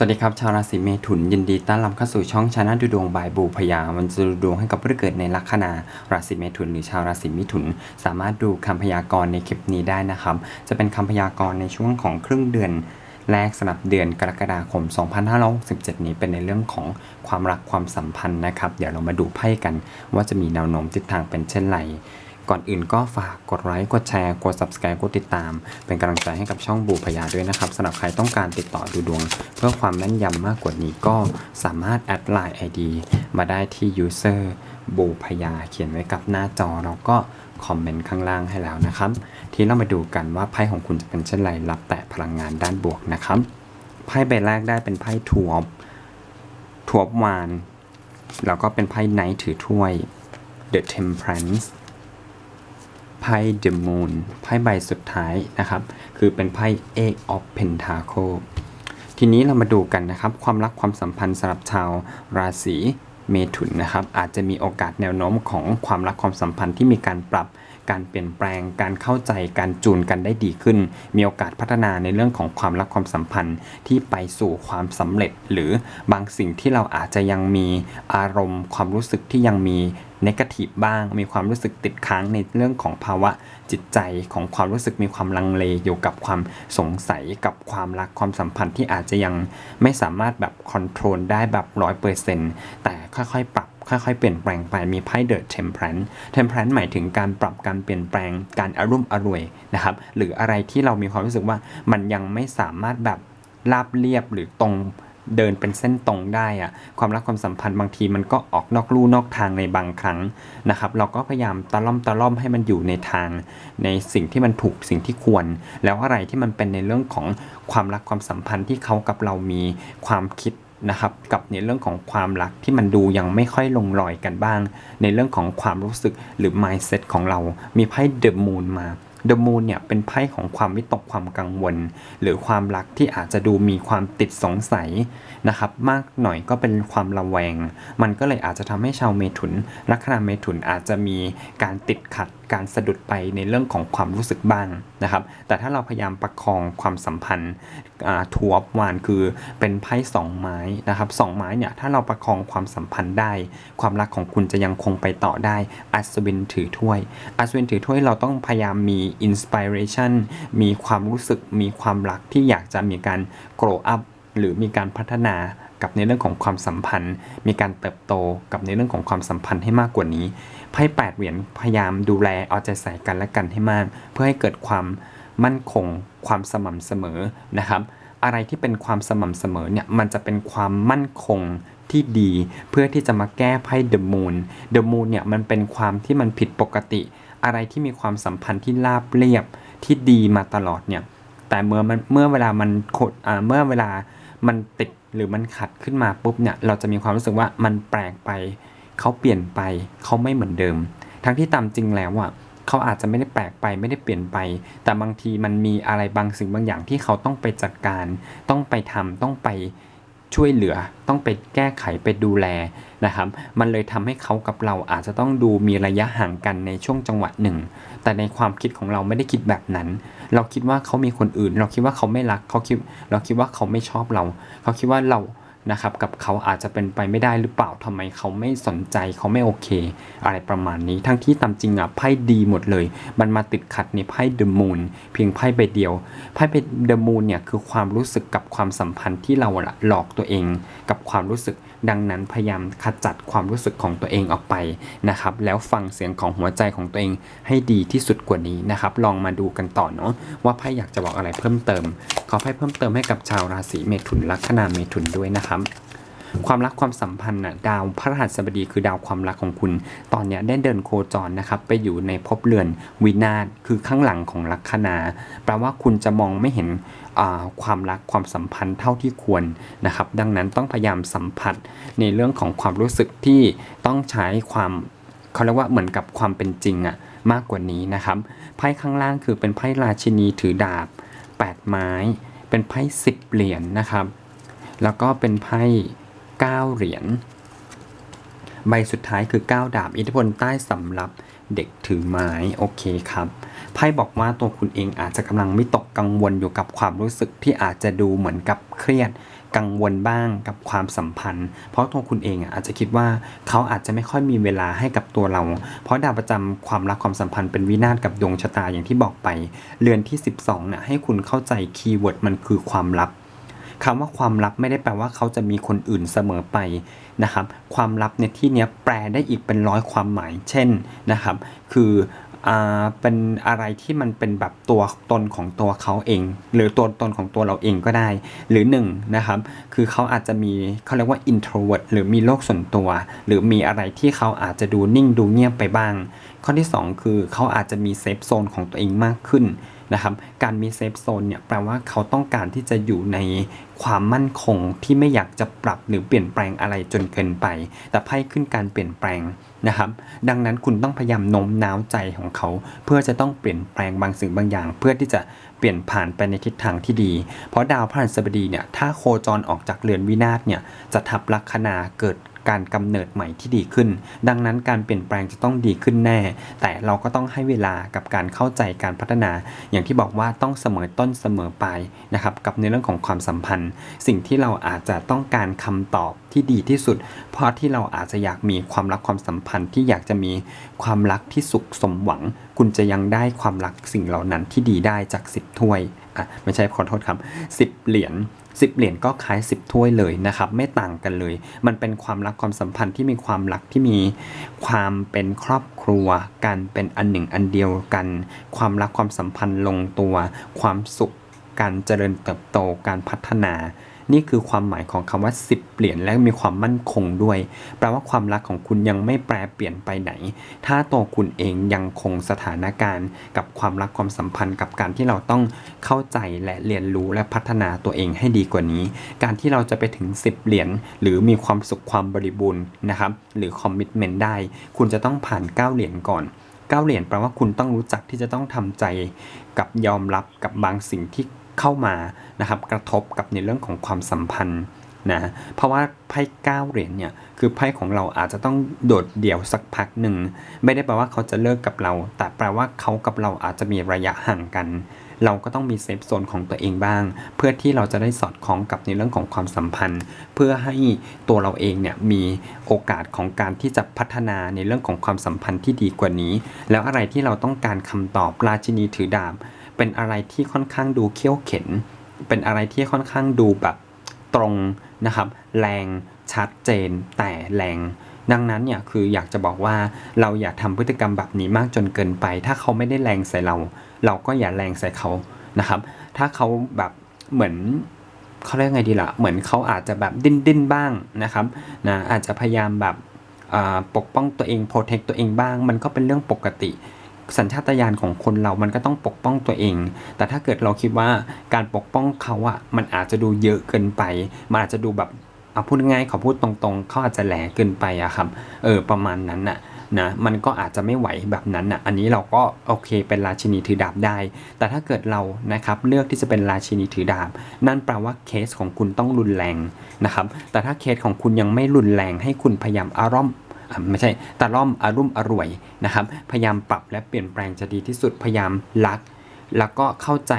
สวัสดีครับ ชาวราศีเมถุนยินดีต้อนรับเข้าสู่ช่องชาแนลดูดวงบายบูพยามันจะดูดวงให้กับผู้เกิดในลัคนาราศีเมถุนหรือชาวราศีมิถุน สามารถดูคำพยากรณ์ในคลิปนี้ได้นะครับ จะเป็นคำพยากรณ์ในช่วงของครึ่งเดือนแรกสำหรับเดือนกรกฎาคม 2567 นี้เป็นในเรื่องของความรักความสัมพันธ์นะครับ เดี๋ยวเรามาดูไพ่กันว่าจะมีแนวโน้มทิศทางเป็นเช่นไร ก่อนอื่นก็ฝากกดไลค์ กดแชร์ กด subscribe กดติดตาม เป็นกำลังใจให้กับช่องบูพยาด้วยนะครับสำหรับใครต้องการติดต่อดูดวง เพื่อความแม่นยำมากกว่านี้ก็สามารถแอดไลน์ ID มาได้ที่ user บูพยาเขียนไว้กับหน้าจอแล้วก็คอมเมนต์ข้างล่างให้แล้วนะครับ ทีนี้เรามาดูกันว่าไพ่ของคุณจะเป็นเช่นไรรับแต่พลังงานด้านบวกนะครับไพ่ใบแรกได้เป็นไพ่ทัวร์ทัวร์วานแล้วก็เป็นไพ่ไนท์ถือถ้วย The Temperance ไพ่ The Moon ไพ่ใบสุดท้ายนะครับ คือเป็นไพ่ Eight of Pentacle ทีนี้เรามาดูกันนะครับ ความรักความสัมพันธ์สำหรับชาวราศีเมถุนนะครับ อาจจะมีโอกาสแนวโน้มของความรักความสัมพันธ์ที่มีการปรับ การเปลี่ยนแปลง การเข้าใจ การจูนกันได้ดีขึ้น มีโอกาสพัฒนาในเรื่องของความรักความสัมพันธ์ที่ไปสู่ความสำเร็จ หรือบางสิ่งที่เราอาจจะยังมีอารมณ์ ความรู้สึกที่ยังมีนกาทีฟบ้าง มีความรู้สึกติดค้างในเรื่องของภาวะจิตใจของความรู้สึกมีความลังเลอยู่กับความสงสัยกับความรักความสัมพันธ์ที่อาจจะยังไม่สามารถแบบคอนโทรลได้แบบร้อยเปอร์เซ็นต์แต่ค่อยๆ ปรับ ค่อยๆเปลี่ยนแปลงไปมีไพ่เดอะเทมเพลนเทมเพลนหมายถึงการปรับการเปลี่ยนแปลงการอารมณ์อร่วยนะครับหรืออะไรที่เรามีความรู้สึกว่ามันยังไม่สามารถแบบราบเรียบหรือตรงเดินเป็นเส้นตรงได้อะความรักความสัมพันธ์บางทีมันก็ออกนอกลู่นอกทางในบางครั้งนะครับ เราก็พยายามตะล่อมตะล่อมให้มันอยู่ในทาง ในสิ่งที่มันถูกสิ่งที่ควร แล้วอะไรที่มันเป็นในเรื่องของความรักความสัมพันธ์ที่เขากับเรามีความคิด นะครับกับในเรื่องของความรักที่มันดูยังไม่ค่อยลงรอยกันบ้าง ในเรื่องของความรู้สึกหรือ mindset ของเรา มีไพ่ The Moon มา The Moon เนี่ยเป็นไพ่ของความวิตกความกังวล หรือความรักที่อาจจะดูมีความติดสงสัยนะครับมากหน่อยก็เป็นความระแวง มันก็เลยอาจจะทำให้ชาวเมถุนลัคนาเมถุนอาจจะมีการติดขัด การสะดุดไปในเรื่องของความรู้สึกบ้างนะครับ แต่ถ้าเราพยายามประคองความสัมพันธ์ทัวร์วานคือเป็นไพ่สองไม้นะครับสองไม้เนี่ยถ้าเราประคองความสัมพันธ์ได้ ความรักของคุณจะยังคงไปต่อได้ อัศวินถือถ้วย อัศวินถือถ้วยเราต้องพยายามมีอินสปิเรชันมีความรู้สึกมีความรักที่อยากจะมีการ grow up หรือมีการพัฒนากับในเรื่องของความสัมพันธ์ มีการเติบโตกับในเรื่องของความสัมพันธ์ให้มากกว่านี้ ไพ่แปดเหรียญพยายามดูแลเอาใจใส่กันและกันให้มาก เพื่อให้เกิดความมั่นคงความสม่ำเสมอนะครับ อะไรที่เป็นความสม่ำเสมอเนี่ยมันจะเป็นความมั่นคงที่ดีเพื่อที่จะมาแก้ไพ่ The Moon The Moon เนี่ยมันเป็นความที่มันผิดปกติ อะไรที่มีความสัมพันธ์ที่ราบเรียบที่ดีมาตลอดเนี่ยแต่เมื่อมันเมื่อเวลามันขดเมื่อเวลามันติดหรือมันขัดขึ้นมาปุ๊บเนี่ยเราจะมีความรู้สึกว่ามันแปลกไป เขาเปลี่ยนไปเขาไม่เหมือนเดิม ทั้งที่ตามจริงแล้วอะเขาอาจจะไม่ได้แปลกไปไม่ได้เปลี่ยนไป แต่บางทีมันมีอะไรบางสิ่งบางอย่างที่เขาต้องไปจัดการ ต้องไปทำต้องไปช่วยเหลือ ต้องไปแก้ไขไปดูแลนะครับ มันเลยทำให้เขากับเราอาจจะต้องดูมีระยะห่างกันในช่วงจังหวะหนึ่ง แต่ในความคิดของเราไม่ได้คิดแบบนั้น เราคิดว่าเขามีคนอื่น เราคิดว่าเขาไม่รักเขาคิด เราคิดว่าเขาไม่ชอบเรา เขาคิดว่าเรา นะครับกับเขาอาจจะเป็นไปไม่ได้หรือเปล่าทำไมเขาไม่สนใจเขาไม่โอเค อะไรประมาณนี้ ทั้งที่ตามจริงอะไพ่ดีหมดเลย มันมาติดขัดในไพ่เดอะมูนเพียงไพ่ใบเดียวไพ่เดอะมูนเนี่ยคือความรู้สึกกับความสัมพันธ์ที่เราหลอกตัวเอง กับความรู้สึก ดังนั้นพยายามขจัดความรู้สึกของตัวเองออกไปนะครับ แล้วฟังเสียงของหัวใจของตัวเองให้ดีที่สุดกว่านี้นะครับ ลองมาดูกันต่อเนาะว่าไพ่อยากจะบอกอะไรเพิ่มเติม ขอไพ่เพิ่มเติมให้กับชาวราศีเมถุนลัคนาเมถุนด้วยนะครับ ความรักความสัมพันธ์น่ะดาวพระรหัสบดีคือดาวความรักของคุณ ตอนเนี้ยได้เดินโคจรนะครับไปอยู่ในภพเรือนวินาศคือข้างหลังของลัคนาแปลว่าคุณจะมองไม่เห็นความรักความสัมพันธ์เท่าที่ควรนะครับ ดังนั้นต้องพยายามสัมผัสในเรื่องของความรู้สึกที่ต้องใช้ความเขาเรียกว่าเหมือนกับความเป็นจริงอะมากกว่านี้นะครับไพ่ข้างล่างคือเป็นไพ่ราชินีถือดาบ 8 ไม้ เป็นไพ่สิบเหรียญนะครับ แล้วก็เป็นไพ่ 9 เหรียญ ใบสุดท้ายคือ 9 ดาบ อิทธิพลใต้สำรับเด็กถือไม้ โอเคครับ ไพ่บอกว่าตัวคุณเองอาจจะกำลังไม่ตกกังวลอยู่กับความรู้สึกที่อาจจะดูเหมือนกับเครียดกังวลบ้างกับความสัมพันธ์ เพราะตัวคุณเองอาจจะคิดว่าเขาอาจจะไม่ค่อยมีเวลาให้กับตัวเรา เพราะดาวประจำความรักความสัมพันธ์เป็นวินาศกับดวงชะตาอย่างที่บอกไป เรือนที่ 12น่ะให้คุณเข้าใจคีย์เวิร์ดมันคือความลับ คำว่าความลับไม่ได้แปลว่าเขาจะมีคนอื่นเสมอไปนะครับ ความลับในที่นี้แปลได้อีกเป็นร้อยความหมาย เช่นนะครับ คืออ่าเป็นอะไรที่มันเป็นแบบตัวตนของตัวเขาเอง หรือตัวตนของตัวเราเองก็ได้ หรือหนึ่งนะครับ คือเขาอาจจะมีเขาเรียกว่า introvert หรือมีโลกส่วนตัว หรือมีอะไรที่เขาอาจจะดูนิ่งดูเงียบไปบ้างข้อที่ 2 คือเขาอาจจะมีเซฟโซนของตัวเองมากขึ้นนะครับ การมีเซฟโซนเนี่ยแปลว่าเขาต้องการที่จะอยู่ในความมั่นคงที่ไม่อยากจะปรับหรือเปลี่ยนแปลงอะไรจนเกินไป แต่ไพ่ขึ้นการเปลี่ยนแปลงนะครับ ดังนั้นคุณต้องพยายามโน้มน้าวใจของเขา เพื่อจะต้องเปลี่ยนแปลงบางสิ่งบางอย่าง เพื่อที่จะเปลี่ยนผ่านไปในทิศทางที่ดี เพราะดาวพฤหัสบดีเนี่ยถ้าโคจรออกจากเรือนวินาศเนี่ยจะทับลัคนาเกิด การกำเนิดใหม่ที่ดีขึ้น ดังนั้นการเปลี่ยนแปลงจะต้องดีขึ้นแน่ แต่เราก็ต้องให้เวลากับการเข้าใจการพัฒนา อย่างที่บอกว่าต้องเสมอต้นเสมอปลายนะครับกับในเรื่องของความสัมพันธ์ สิ่งที่เราอาจจะต้องการคำตอบที่ดีที่สุด เพราะที่เราอาจจะอยากมีความรักความสัมพันธ์ที่อยากจะมีความรักที่สุขสมหวัง คุณจะยังได้ความรักสิ่งเหล่านั้นที่ดีได้จากสิบถ้วยอะไม่ใช่ขอโทษครับสิบเหรียญ 10 เหรียญก็คล้าย 10 ถ้วยเลยนะครับ ไม่ต่างกันเลย มันเป็นความรักความสัมพันธ์ที่มีความรักที่มีความเป็นครอบครัวการเป็นอันหนึ่งอันเดียวกัน ความรักความสัมพันธ์ลงตัว ความสุขการเจริญเติบโตการพัฒนา นี่คือความหมายของคำว่า 10เหรียญและมีความมั่นคงด้วย แปลว่าความรักของคุณยังไม่แปรเปลี่ยนไปไหน ถ้าตัวคุณเองยังคงสถานการณ์ กับความรักความสัมพันธ์ กับการที่เราต้องเข้าใจและเรียนรู้และพัฒนาตัวเองให้ดีกว่านี้ การที่เราจะไปถึง 10 เหรียญหรือมีความสุขความบริบูรณ์นะครับ หรือคอมมิชเมนต์ได้ คุณจะต้องผ่าน 9 เหรียญก่อน 9 เหรียญแปลว่าคุณต้องรู้จักที่จะต้องทำใจ กับยอมรับกับบางสิ่งที่ เข้ามานะครับกระทบกับในเรื่องของความสัมพันธ์นะเพราะว่าไพ่เก้าเหรียญเนี่ยคือไพ่ของเราอาจจะต้องโดดเดี่ยวสักพักหนึ่งไม่ได้แปลว่าเขาจะเลิกกับเรา แต่แปลว่าเขากับเราอาจจะมีระยะห่างกัน เราก็ต้องมีเซฟโซนของตัวเองบ้าง เพื่อที่เราจะได้สอดคล้องกับในเรื่องของความสัมพันธ์ เพื่อให้ตัวเราเองเนี่ยมีโอกาสของการที่จะพัฒนาในเรื่องของความสัมพันธ์ที่ดีกว่านี้ แล้วอะไรที่เราต้องการคำตอบราชินีถือดาบ เป็นอะไรที่ค่อนข้างดูเขี้ยวเข็น เป็นอะไรที่ค่อนข้างดูแบบตรงนะครับ แรงชัดเจนแต่แรง ดังนั้นเนี่ยคืออยากจะบอกว่าเราอย่าทำพฤติกรรมแบบนี้มากจนเกินไป ถ้าเขาไม่ได้แรงใส่เรา เราก็อย่าแรงใส่เขานะครับ ถ้าเขาแบบเหมือนเขาเรียกไงดีล่ะ เหมือนเขาอาจจะแบบดิ้นดิ้นบ้างนะครับนะอาจจะพยายามแบบปกป้องตัวเองโปรเทคตัวเองบ้าง มันก็เป็นเรื่องปกติ สัญชาตญาณของคนเรามันก็ต้องปกป้องตัวเอง แต่ถ้าเกิดเราคิดว่าการปกป้องเขาอะมันอาจจะดูเยอะเกินไป มันอาจจะดูแบบเอาพูดง่ายๆขอพูดตรงๆ เขาอาจจะแหลเกินไปอะครับ เออ ประมาณนั้นน่ะนะมันก็อาจจะไม่ไหวแบบนั้นน่ะอันนี้เราก็โอเคเป็นราชินีถือดาบได้ แต่ถ้าเกิดเรานะครับเลือกที่จะเป็นราชินีถือดาบ นั่นแปลว่าเคสของคุณต้องรุนแรงนะครับ แต่ถ้าเคสของคุณยังไม่รุนแรงให้คุณพยายามอารมณ์ ไม่ใช่ตะล่อมอารุ่มอร่วยนะครับ พยายามปรับและเปลี่ยนแปลงจะดีที่สุดพยายามรัก แล้วก็เข้าใจ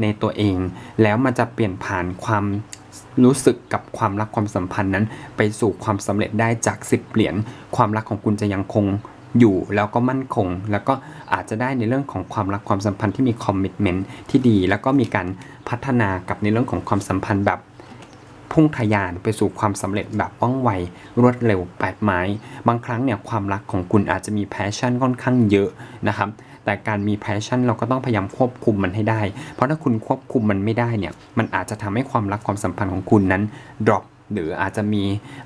ในตัวเอง แล้วมันจะเปลี่ยนผ่านความรู้สึกกับความรักความสัมพันธ์นั้น ไปสู่ความสำเร็จได้จากสิบเหรียญความรักของคุณจะยังคงอยู่แล้วก็มั่นคง แล้วก็อาจจะได้ในเรื่องของความรักความสัมพันธ์ที่มีคอมมิชเมนต์ที่ดี แล้วก็มีการพัฒนากับในเรื่องของความสัมพันธ์แบบ พุ่งทะยานไปสู่ความสำเร็จแบบว่องไว รวดเร็วแปดไม้ บางครั้งเนี่ยความรักของคุณอาจจะมีแพชชั่นค่อนข้างเยอะนะครับแต่การมีแพชชั่นเราก็ต้องพยายามควบคุมมันให้ได้ เพราะถ้าคุณควบคุมมันไม่ได้เนี่ยมันอาจจะทำให้ความรักความสัมพันธ์ของคุณนั้น drop หรืออาจจะมี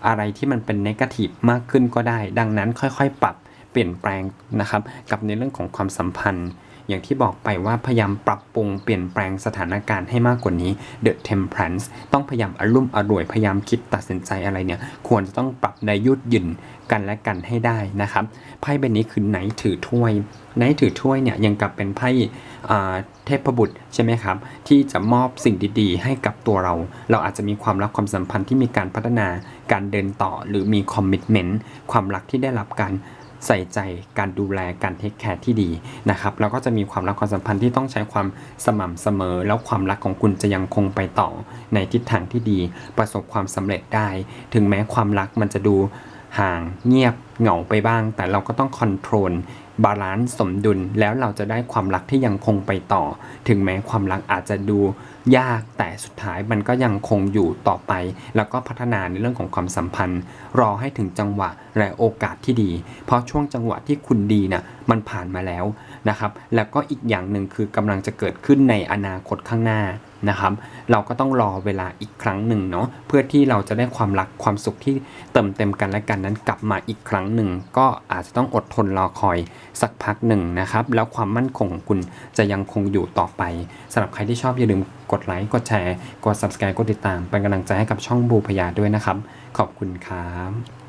อะไรที่มันเป็น negative มากขึ้นก็ได้ ดังนั้นค่อยๆ ปรับเปลี่ยนแปลงนะครับกับในเรื่องของความสัมพันธ์ อย่างที่บอกไปว่าพยายามปรับปรุงเปลี่ยนแปลงสถานการณ์ให้มากกว่านี้ The Temperance ต้องพยายามอารมณ์อร่วยพยายามคิดตัดสินใจอะไรเนี่ย ควรจะต้องปรับในยืดหยุ่นกันและกันให้ได้นะครับไพ่ใบนี้คือไนท์ถือถ้วยไนท์ถือถ้วยเนี่ยยังกลับเป็นไพ่เทพบุตรใช่ไหมครับ ที่จะมอบสิ่งดีๆ ให้กับตัวเรา เราอาจจะมีความรักความสัมพันธ์ที่มีการพัฒนาการเดินต่อ หรือมีคอมมิชเมนต์ความรักที่ได้รับการ ใส่ใจการดูแลการเทคแคร์ที่ดีนะครับแล้วก็จะมีความรักความสัมพันธ์ที่ต้องใช้ความสม่ำเสมอ แล้วความรักของคุณจะยังคงไปต่อในทิศทางที่ดี ประสบความสำเร็จได้ ถึงแม้ความรักมันจะดูห่างเงียบเหงาไปบ้าง แต่เราก็ต้องคอนโทรล บาลานซ์สมดุลแล้วเราจะได้ความรักที่ยังคงไปต่อ ถึงแม้ความรักอาจจะดูยากแต่สุดท้ายมันก็ยังคงอยู่ต่อไป แล้วก็พัฒนาในเรื่องของความสัมพันธ์ รอให้ถึงจังหวะและโอกาสที่ดี เพราะช่วงจังหวะที่คุณดีน่ะมันผ่านมาแล้ว นะครับ แล้วก็อีกอย่างหนึ่งคือกำลังจะเกิดขึ้นในอนาคตข้างหน้านะครับ เราก็ต้องรอเวลาอีกครั้งหนึ่งเนาะเพื่อที่เราจะได้ความรักความสุขที่เติมเต็มกันและกันนั้นกลับมาอีกครั้งหนึ่ง ก็อาจจะต้องอดทนรอคอยสักพักหนึ่งนะครับ แล้วความมั่นคงของคุณจะยังคงอยู่ต่อไปสำหรับใครที่ชอบอย่าลืมกดไลค์กดแชร์กด subscribe กดติดตามเป็นกำลังใจให้กับช่องบูพยาด้วยนะครับ ขอบคุณครับ